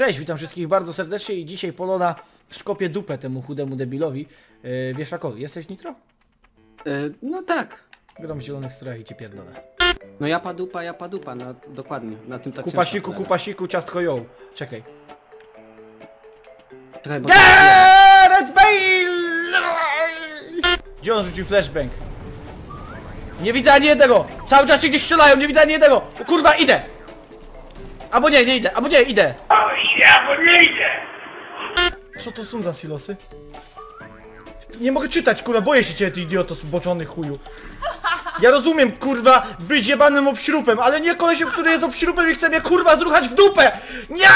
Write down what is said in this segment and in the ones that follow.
Cześć, witam wszystkich bardzo serdecznie i dzisiaj Polona skopie dupę temu chudemu debilowi. Yy, wieszakowi, jesteś Nitro? E, no tak. Gram w zielonych strojach i cię pierdolę. No ja padupa, ja padupa, no dokładnie. Na tym tak Kupa ciężko siku, polega. kupa siku, ciastko ją. Czekaj. Czekaj, bo... Gareth Bale! Gdzie on rzucił flashbang? Nie widzę ani jednego! Cały czas się gdzieś strzelają, nie widzę ani jednego! O, kurwa, idę! Albo nie, nie idę, albo nie, idę! Ja bo nie idę! Co to są za silosy? Nie mogę czytać, kurwa, boję się ciebie, ty idioto zboczony chuju. Ja rozumiem, kurwa, być jebanym obśrupem, ale nie kolesiem, który jest obśrupem i chce mnie, kurwa, zruchać w dupę! Nie!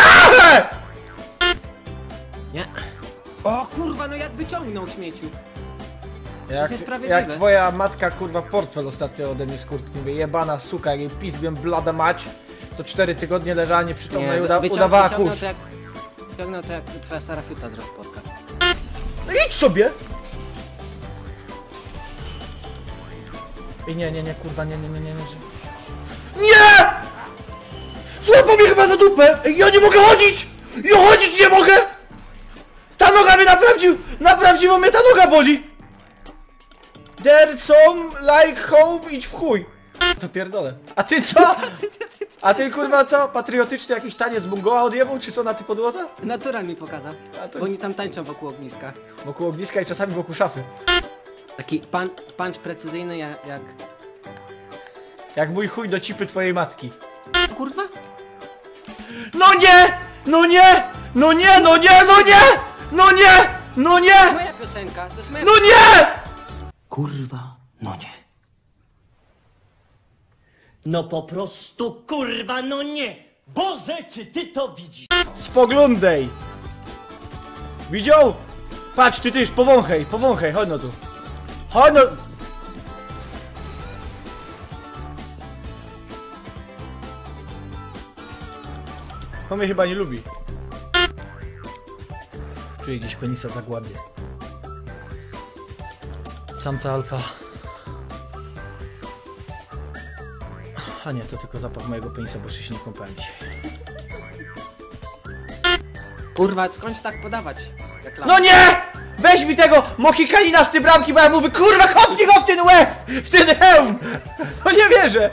Nie. O kurwa, no jak wyciągnął śmieciu. Jak, niesprawiedliwe. jak twoja matka, kurwa, portfel ostatnio ode mnie z kurtki mówię, jebana suka, jak jej pizgłem blada mać, to cztery tygodnie leżała nieprzytomna i uda, wyciąg- udawała wyciągnął kurz. to jak... Wyciągnął to jak twoja stara fiuta z rozpotka. No idź sobie! I nie, nie, nie, kurwa, nie, nie, nie, nie, nie. że- Nie! Złapał mnie chyba za dupę! Ej, Ja nie mogę chodzić! Ja chodzić nie mogę! Ta noga mnie naprawdził! Naprawdziło mnie ta noga boli! There's some like home, idź w chuj! To pierdolę. A ty co? A ty kurwa co? Patriotyczny jakiś taniec bungoła odjebał, czy co na ty podłodze? Natural mi pokazał. A to- Bo oni tam tańczą wokół ogniska. Wokół ogniska i czasami wokół szafy. Taki pan, punch precyzyjny jak... jak... Jak mój chuj do cipy twojej matki. Kurwa? No nie! No nie! No nie, no nie, no nie! No nie! No To nie! jest moja piosenka, to jest moja No nie! Kurwa, no nie. No po prostu kurwa, no nie. Boże, czy ty to widzisz? Spoglądaj! Widział? Patrz, ty tyż, powąchaj, powąchaj, chodź no tu. Chodź no... On mnie chyba nie lubi. Czuję gdzieś penisa zagładzie. Samca alfa. A nie, to tylko zapach mojego penisa, bo jeszcze się nie kąpałem dzisiaj. Kurwa, skądś tak podawać? Jak No nie! Weź mi tego Mohikanina z tej bramki, bo ja mówię, kurwa, kopnij go w ten łeb! W ten hełm! No nie wierzę!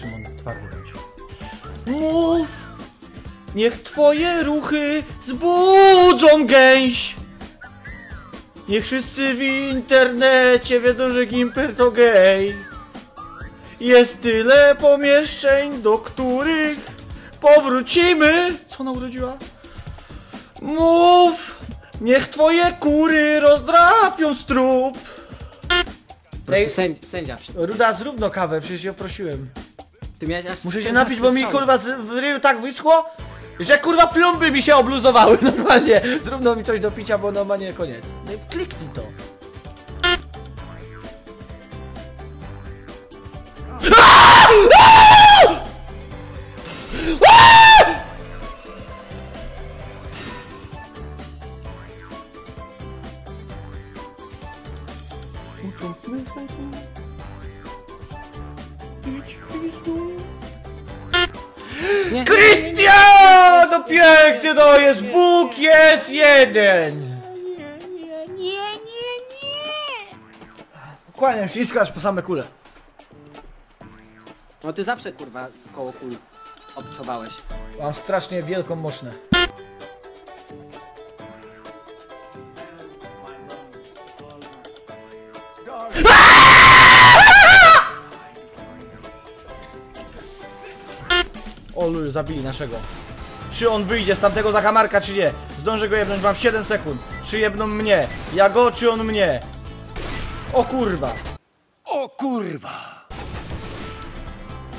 Szymon, twardy bądź. Mów! Niech twoje ruchy zbudzą gęś! Niech wszyscy w internecie wiedzą, że Gimper to gej. Jest tyle pomieszczeń, do których powrócimy. Co ona urodziła? Mów! Niech twoje kury rozdrapią strup! Po prostu sędzia, sędzia. przy- Ruda, zrób no kawę, przecież ją prosiłem. Ty miałeś aż Muszę się 14 napić, bo mi strzałów. kurwa z, w ryju tak wyschło, że kurwa plumby mi się obluzowały normalnie. Zrób no mi coś do picia, bo normalnie koniec. No i kliknij to. Uczątmy snajper. Idź w pizdu. Nie, nie, nie, nie. Krystian! No pięknie to jest! Bóg jest jeden! Kłaniam się, iskasz po same kule. No ty zawsze kurwa koło kul obcowałeś. Mam strasznie wielką mosznę. Olu, zabili naszego. Czy on wyjdzie z tamtego zakamarka, czy nie? Zdążę go jebnąć, mam 7 sekund. Czy jebną mnie? Ja go, czy on mnie? O kurwa. O kurwa.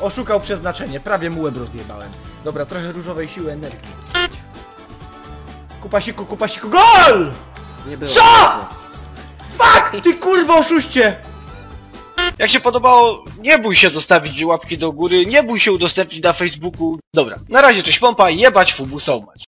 Oszukał przeznaczenie, prawie mu łeb rozjebałem. Dobra, trochę różowej siły energii. Kupasiku, kupasiku, GOL! Nie było. Co? Fuck! Ty kurwa oszuście! Jak się podobało, nie bój się zostawić łapki do góry, nie bój się udostępnić na Facebooku. Dobra, na razie cześć pompa, jebać fubu.